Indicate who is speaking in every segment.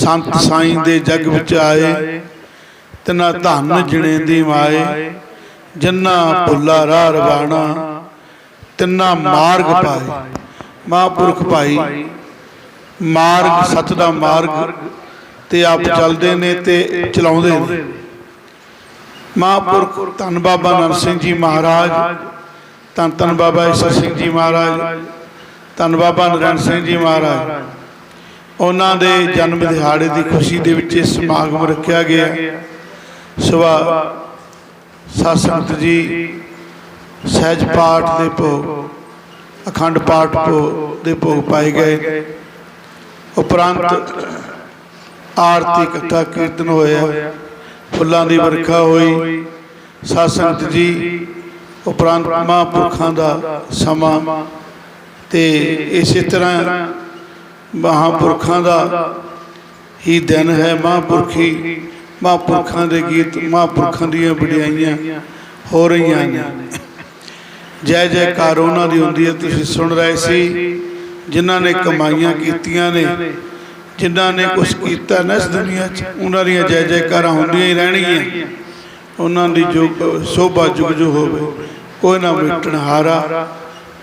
Speaker 1: ਸੰਤ ਸਾਈਂ ਦੇ ਜਗ ਵਿੱਚ ਆਏ ਤਿਨਾ ਧਨ ਜਿਣੇ ਦੀ ਮਾਏ ਜੰਨਾ ਭੁੱਲਾ ਰਾਹ ਰਵਾਣਾ ਤਿੰਨਾ ਮਾਰਗ ਪਾਏ। ਮਹਾਂਪੁਰਖ ਭਾਈ ਮਾਰਗ ਸੱਚ ਦਾ ਮਾਰਗ ਤੇ ਆਪ ਚੱਲਦੇ ਨੇ ਤੇ ਚਲਾਉਂਦੇ ਨੇ। ਮਹਾਂਪੁਰਖ ਧੰਨ ਬਾਬਾ ਨਰ ਸਿੰਘ ਜੀ ਮਹਾਰਾਜ ਧੰਨ ਧੰਨ ਬਾਬਾ ਈਸਰ ਸਿੰਘ ਜੀ ਮਹਾਰਾਜ ਧੰਨ ਬਾਬਾ ਨਰੈਣ ਸਿੰਘ ਜੀ ਮਹਾਰਾਜ। ਉਹਨਾਂ ਦੇ ਜਨਮ ਦਿਹਾੜੇ ਦੀ ਖੁਸ਼ੀ ਦੇ ਵਿੱਚ ਇਹ ਸਮਾਗਮ ਰੱਖਿਆ ਗਿਆ। ਸਵਾ ਸਤਸੰਗਤ ਜੀ, ਸਹਿਜ ਪਾਠ ਦੇ ਭੋਗ, ਅਖੰਡ ਪਾਠ ਭੋਗ ਦੇ ਭੋਗ ਪਾਏ ਗਏ। ਉਪਰੰਤ ਆਰਤੀ ਕਥਾ ਕੀਰਤਨ ਹੋਇਆ। ਫੁੱਲਾਂ ਦੀ ਵਰਖਾ ਹੋਈ। ਸਤਸੰਗਤ ਜੀ, ਉਪਰੰਤ ਮਹਾਂਪੁਰਖਾਂ ਦਾ ਸਮਾਂ। ਤੇ ਇਸੇ ਤਰ੍ਹਾਂ ਮਹਾਂਪੁਰਖਾਂ ਦਾ ਹੀ ਦਿਨ ਹੈ ਮਹਾਂਪੁਰਖੀ। ਮਹਾਂਪੁਰਖਾਂ ਦੇ ਗੀਤ ਮਹਾਂਪੁਰਖਾਂ ਦੀਆਂ ਵਡਿਆਈਆਂ ਹੋ ਰਹੀਆਂ ਨੇ। ਜੈ ਜੈਕਾਰ ਉਹਨਾਂ ਦੀ ਹੁੰਦੀ ਹੈ, ਤੁਸੀਂ ਸੁਣ ਰਹੇ ਸੀ, ਜਿਨ੍ਹਾਂ ਨੇ ਕਮਾਈਆਂ ਕੀਤੀਆਂ ਨੇ, ਜਿਨ੍ਹਾਂ ਨੇ ਕੁਝ ਕੀਤਾ ਨਾ ਇਸ ਦੁਨੀਆ 'ਚ, ਉਹਨਾਂ ਦੀਆਂ ਜੈ ਜੈਕਾਰਾਂ ਹੁੰਦੀਆਂ ਹੀ ਰਹਿਣਗੀਆਂ। ਉਹਨਾਂ ਦੀ ਜੋ ਸੋਭਾ ਜੁਗ ਜੁਗ ਹੋਵੇ, ਕੋਈ ਨਾ ਮਿਟਣ ਹਾਰਾ।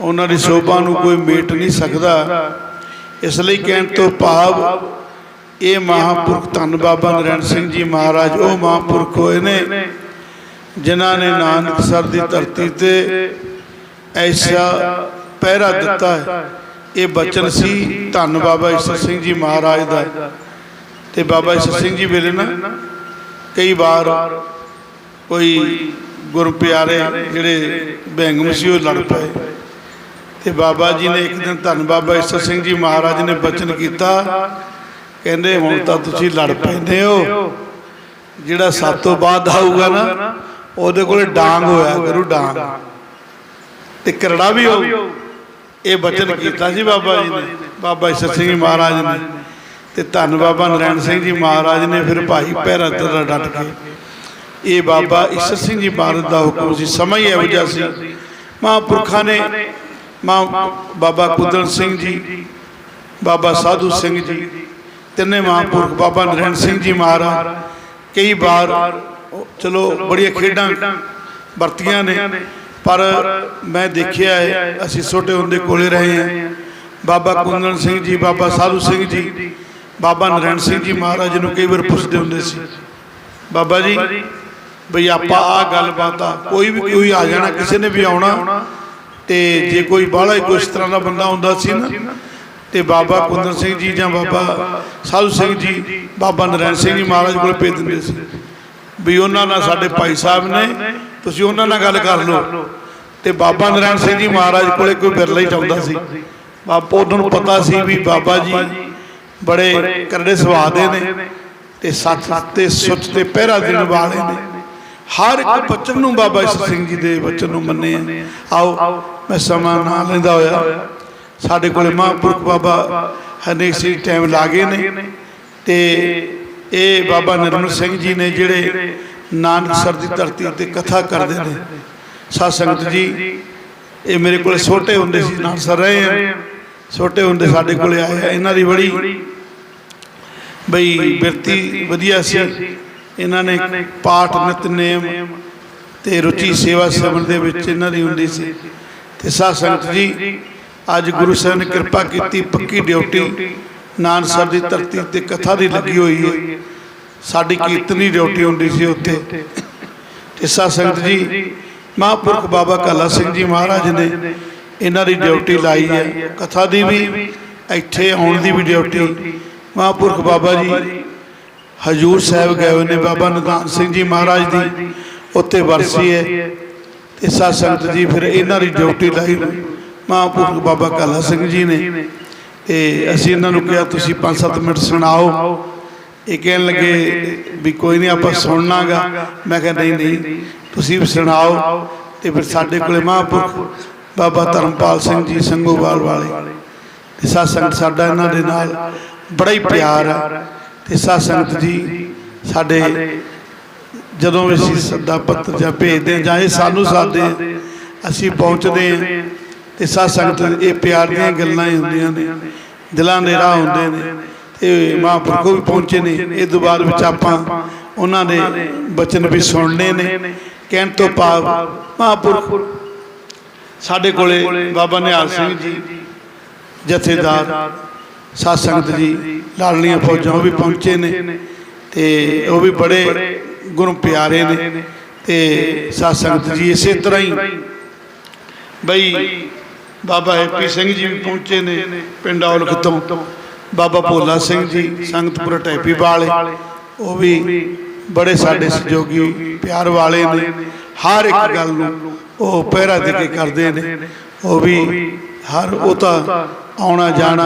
Speaker 1: ਉਹਨਾਂ ਦੀ ਸੋਭਾ ਨੂੰ ਕੋਈ ਮੇਟ ਨਹੀਂ ਸਕਦਾ। ਇਸ ਲਈ ਕਹਿਣ ਤੋਂ ਭਾਵ, ਇਹ ਮਹਾਂਪੁਰਖ ਧੰਨ ਬਾਬਾ ਨਰੈਣ ਸਿੰਘ ਜੀ ਮਹਾਰਾਜ, ਉਹ ਮਹਾਂਪੁਰਖ ਹੋਏ ਨੇ, ਜਿਨ੍ਹਾਂ ਨੇ ਨਾਨਕ ਸਰ ਦੀ ਧਰਤੀ ਤੇ ਐਸਾ ਪਹਿਰਾ ਦਿੱਤਾ ਹੈ। ਇਹ ਬਚਨ ਸੀ ਧੰਨ ਬਾਬਾ ਈਸਰ ਸਿੰਘ ਜੀ ਮਹਾਰਾਜ ਦਾ। ਤੇ ਬਾਬਾ ਈਸਰ ਸਿੰਘ ਜੀ ਵੇਲੇ ਨਾ, ਕਈ ਵਾਰ ਕੋਈ ਗੁਰ ਪਿਆਰੇ ਜਿਹੜੇ ਬੈਂਗਮ ਸੀ ਉਹ ਲੜ ਪਏ। ਤੇ ਬਾਬਾ ਜੀ ਨੇ ਇੱਕ ਦਿਨ ਧੰਨ ਬਾਬਾ ਈਸਰ ਸਿੰਘ ਜੀ ਮਹਾਰਾਜ ਨੇ ਬਚਨ ਕੀਤਾ। ਕਹਿੰਦੇ, ਹੁਣ ਤਾਂ ਤੁਸੀਂ ਲੜ ਪੈਂਦੇ ਹੋ। ਜਿਹੜਾ ਸਭ ਬਾਅਦ ਆਊਗਾ ਨਾ, ਉਹਦੇ ਕੋਲੇ ਡਾਂਗ ਹੋਇਆ ਕਰੂ ਡਾਂਗ। ਤੇ ਕਰੜਾ ਵੀ ਹੋ ਇਹ ਬਚਨ ਕੀਤਾ ਸੀ ਬਾਬਾ ਜੀ ਨੇ, ਬਾਬਾ ਈਸਰ ਸਿੰਘ ਜੀ ਮਹਾਰਾਜ ਨੇ। ਤੇ ਧੰਨ ਬਾਬਾ ਨਰੈਣ ਸਿੰਘ ਜੀ ਮਹਾਰਾਜ ਨੇ ਫਿਰ ਭਾਈ ਪਹਿਰਾ ਤੇਰਾ ਡਟ ਕੇ। ਇਹ ਬਾਬਾ ਈਸਰ ਸਿੰਘ ਜੀ ਮਹਾਰਾਜ ਦਾ ਹੁਕਮ ਸੀ। ਸਮਾਂ ਹੀ ਇਹੋ ਜਿਹਾ ਸੀ। ਮਹਾਂਪੁਰਖਾਂ ਨੇ ਮਾਂ ਬਾਬਾ ਕੁਦਰਨ ਸਿੰਘ ਜੀ, ਬਾਬਾ ਸਾਧੂ ਸਿੰਘ ਜੀ, ਤਿੰਨੇ ਮਹਾਂਪੁਰਖ ਬਾਬਾ ਨਰੈਣ ਸਿੰਘ ਜੀ ਮਹਾਰਾਜ, ਕਈ ਵਾਰ ਚਲੋ ਬੜੀਆਂ ਖੇਡਾਂ ਵਰਤੀਆਂ ਨੇ, ਪਰ ਮੈਂ ਦੇਖਿਆ ਹੈ, ਅਸੀਂ ਛੋਟੇ ਹੁੰਦੇ ਕੋਲੇ ਰਹੇ ਹਾਂ। ਬਾਬਾ ਕੁੰਦਨ ਸਿੰਘ ਜੀ, ਬਾਬਾ ਸਾਧੂ ਸਿੰਘ ਜੀ, ਬਾਬਾ ਨਰੈਣ ਸਿੰਘ ਜੀ ਮਹਾਰਾਜ ਨੂੰ ਕਈ ਵਾਰ ਪੁੱਛਦੇ ਹੁੰਦੇ ਸੀ, ਬਾਬਾ ਜੀ, ਬਈ ਆਪਾਂ ਆ ਗੱਲਬਾਤ ਆ, ਕੋਈ ਵੀ ਕੋਈ ਆ ਜਾਣਾ, ਕਿਸੇ ਨੇ ਵੀ ਆਉਣਾ ਤੇ ਜੇ ਕੋਈ ਬਾਹਲਾ ਹੀ ਕੋਈ ਇਸ ਤਰ੍ਹਾਂ ਦਾ ਬੰਦਾ ਹੁੰਦਾ ਸੀ ਨਾ, ਤੇ ਬਾਬਾ ਕੁੰਦਨ ਸਿੰਘ ਜੀ ਜਾਂ ਬਾਬਾ ਸਾਧੂ ਸਿੰਘ ਜੀ, ਬਾਬਾ ਨਰੈਣ ਸਿੰਘ ਜੀ ਮਹਾਰਾਜ ਕੋਲ ਭੇਜ ਦਿੰਦੇ ਸੀ ਵੀ ਉਹਨਾਂ ਨਾਲ ਸਾਡੇ ਭਾਈ ਸਾਹਿਬ ਨੇ, ਤੁਸੀਂ ਉਹਨਾਂ ਨਾਲ ਗੱਲ ਕਰ ਲਓ। ਤੇ ਬਾਬਾ ਨਰੈਣ ਸਿੰਘ ਜੀ ਮਹਾਰਾਜ ਕੋਲੇ ਕੋਈ ਬਿਰਲਾ ਹੀ ਚਾਹੁੰਦਾ ਸੀ। ਬਾਬਾ ਉਹਨਾਂ ਨੂੰ ਪਤਾ ਸੀ ਵੀ ਬਾਬਾ ਜੀ ਬੜੇ ਕਰੜੇ ਸੁਭਾਅ ਦੇ ਨੇ ਤੇ ਸੱਚ ਤੇ ਸੁੱਚ ਤੇ ਪਹਿਰਾ ਦੇਣ ਵਾਲੇ ਨੇ। ਹਰ ਇੱਕ ਬਚਨ ਨੂੰ ਬਾਬਾ ਸਿੰਘ ਜੀ ਦੇ ਬਚਨ ਨੂੰ ਮੰਨੇ ਆਓ ਮੈਂ ਸਮਾਂ ਨਾ ਲੈਂਦਾ ਹੋਇਆ। ਸਾਡੇ ਕੋਲੇ ਮਹਾਂਪੁਰਖ ਬਾਬਾ ਹਰਨੇਕ ਸਿੰਘ ਟਾਈਮ ਲਾਗੇ ਨੇ। ਤੇ ਇਹ ਬਾਬਾ ਨਿਰਮਲ ਸਿੰਘ ਜੀ ਨੇ ਜਿਹੜੇ ਨਾਨਕਸਰ ਦੀ ਧਰਤੀ ਉੱਤੇ ਕਥਾ ਕਰਦੇ ਨੇ। ਸਾਧ ਸੰਗਤ ਜੀ ਇਹ ਮੇਰੇ ਕੋਲੇ ਛੋਟੇ ਹੁੰਦੇ ਸੀ ਨਾਨਕਸਰ ਰਹੇ ਆ ਛੋਟੇ ਹੁੰਦੇ ਸਾਡੇ ਕੋਲੇ ਆਏ ਆ ਇਹਨਾਂ ਦੀ ਬੜੀ ਬਈ ਬਿਰਤੀ ਵਧੀਆ ਸੀ। ਇਹਨਾਂ ਨੇ ਪਾਠ ਨਿਤਨੇਮ ਤੇ ਰੁਚੀ ਸੇਵਾ ਸੇਵਨ ਦੇ ਵਿੱਚ ਇਹਨਾਂ ਦੀ ਹੁੰਦੀ ਸੀ। ਤੇ ਸਾਧ ਸੰਗਤ ਜੀ ਅੱਜ ਗੁਰੂ ਸਾਹਿਬ ਨੇ ਕਿਰਪਾ ਕੀਤੀ ਪੱਕੀ ਡਿਊਟੀ ਨਾਨਸਰ ਦੀ ਧਰਤੀ ਤੇ ਕਥਾ ਦੀ ਲੱਗੀ ਹੋਈ ਹੈ। ਸਾਡੀ ਕੀਰਤਨ ਡਿਊਟੀ ਹੁੰਦੀ ਸੀ ਉੱਥੇ। ਤੇ ਸਾਧ ਸੰਗਤ ਜੀ ਮਹਾਂਪੁਰਖ ਬਾਬਾ ਕਾਲਾ ਸਿੰਘ ਜੀ ਮਹਾਰਾਜ ਨੇ ਇਹਨਾਂ ਦੀ ਡਿਊਟੀ ਲਾਈ ਹੈ। ਕਥਾ ਦੀ ਵੀ ਇੱਥੇ ਆਉਣ ਦੀ ਵੀ ਡਿਊਟੀ। ਮਹਾਂਪੁਰਖ ਬਾਬਾ ਜੀ ਹਜੂਰ ਸਾਹਿਬ ਗਏ ਨੇ ਬਾਬਾ ਨਿਧਾਨ ਸਿੰਘ ਜੀ ਮਹਾਰਾਜ ਦੀ। ਉੱਥੇ ਵਰਸੀ ਹੈ। ਤੇ ਸਾਧ ਸੰਗਤ ਜੀ ਫਿਰ ਇਹਨਾਂ ਦੀ ਡਿਊਟੀ ਲਾਈ ਮਹਾਂਪੁਰਖ ਬਾਬਾ ਕਾਲਾ ਸਿੰਘ ਜੀ ਨੇ। ਤੇ ਅਸੀਂ ਇਹਨਾਂ ਨੂੰ ਕਿਹਾ ਤੁਸੀਂ 5-7 ਮਿੰਟ ਸੁਣਾਓ। ਇਹ ਕਹਿਣ ਲੱਗੇ ਵੀ ਕੋਈ ਨਹੀਂ ਆਪਾਂ ਸੁਣਨਾਗਾ। ਮੈਂ ਕਿਹਾ ਨਹੀਂ ਨਹੀਂ ਤੁਸੀਂ ਵੀ ਸੁਣਾਓ। ਤੇ ਫਿਰ ਸਾਡੇ ਕੋਲੇ ਮਹਾਂਪੁਰਖ ਬਾਬਾ ਧਰਮਪਾਲ ਸਿੰਘ ਜੀ ਸੰਗੋਵਾਲ ਵਾਲੇ। ਤੇ ਸਾਧ ਸੰਗਤ ਸਾਡਾ ਇਹਨਾਂ ਦੇ ਨਾਲ ਬੜਾ ਹੀ ਪਿਆਰ ਆ। ਤੇ ਸਾਧ ਸੰਗਤ ਜੀ ਸਾਡੇ ਜਦੋਂ ਅਸੀਂ ਸੱਦਾ ਪੱਤਰ ਜਾਂ ਭੇਜਦੇ ਹਾਂ, ਜਾਂ ਇਹ ਸਾਨੂੰ ਸਾਦੇ, ਅਸੀਂ ਪਹੁੰਚਦੇ ਹਾਂ ਤੇ ਸਾਧ ਸੰਗਤ ਇਹ ਪਿਆਰ ਦੀਆਂ ਗੱਲਾਂ ਹੀ ਹੁੰਦੀਆਂ ਨੇ, ਦਿਲਾਂ ਦੇ ਰਾਹ ਹੁੰਦੇ ਨੇ ਤੇ ਮਹਾਂਪੁਰਖੋ ਵੀ ਪਹੁੰਚੇ ਨੇ, ਇਹ ਤੋਂ ਬਾਅਦ ਵਿੱਚ ਆਪਾਂ ਉਹਨਾਂ ਦੇ ਬਚਨ ਵੀ ਸੁਣਨੇ ਨੇ, ਕਹਿਣ ਤੋਂ ਭਾਵ ਮਹਾਂਪੁਰਖ ਸਾਡੇ ਕੋਲੇ ਬਾਬਾ ਨਿਹਾਲ ਸਿੰਘ ਜੀ, ਜਥੇਦਾਰ, ਸਾਧ ਸੰਗਤ ਜੀ, ਲਾਲਣੀਆਂ ਫੌਜਾਂ ਉਹ ਵੀ ਪਹੁੰਚੇ ਨੇ ਤੇ ਉਹ ਵੀ ਬੜੇ ਗੁਰੂ ਪਿਆਰੇ ਨੇ ਤੇ ਸਾਧ ਸੰਗਤ ਜੀ ਇਸੇ ਤਰ੍ਹਾਂ ਹੀ ਬਈ ਬਾਬਾ ਹੈਪੀ ਸਿੰਘ ਜੀ ਵੀ ਪਹੁੰਚੇ ਨੇ ਪਿੰਡ ਔਲਖ ਤੋਂ। ਬਾਬਾ ਭੋਲਾ ਸਿੰਘ ਜੀ ਸੰਗਤਪੁਰ ਟੈਪੀ ਵਾਲੇ। ਉਹ ਵੀ ਬੜੇ ਸਾਡੇ ਸਹਿਯੋਗੀ ਪਿਆਰ ਵਾਲੇ ਨੇ। ਹਰ ਇੱਕ ਗੱਲ ਨੂੰ ਉਹ ਪਹਿਰਾ ਦੇ ਕੇ ਕਰਦੇ ਨੇ। ਉਹ ਵੀ ਹਰ ਉਹ ਤਾਂ ਆਉਣਾ ਜਾਣਾ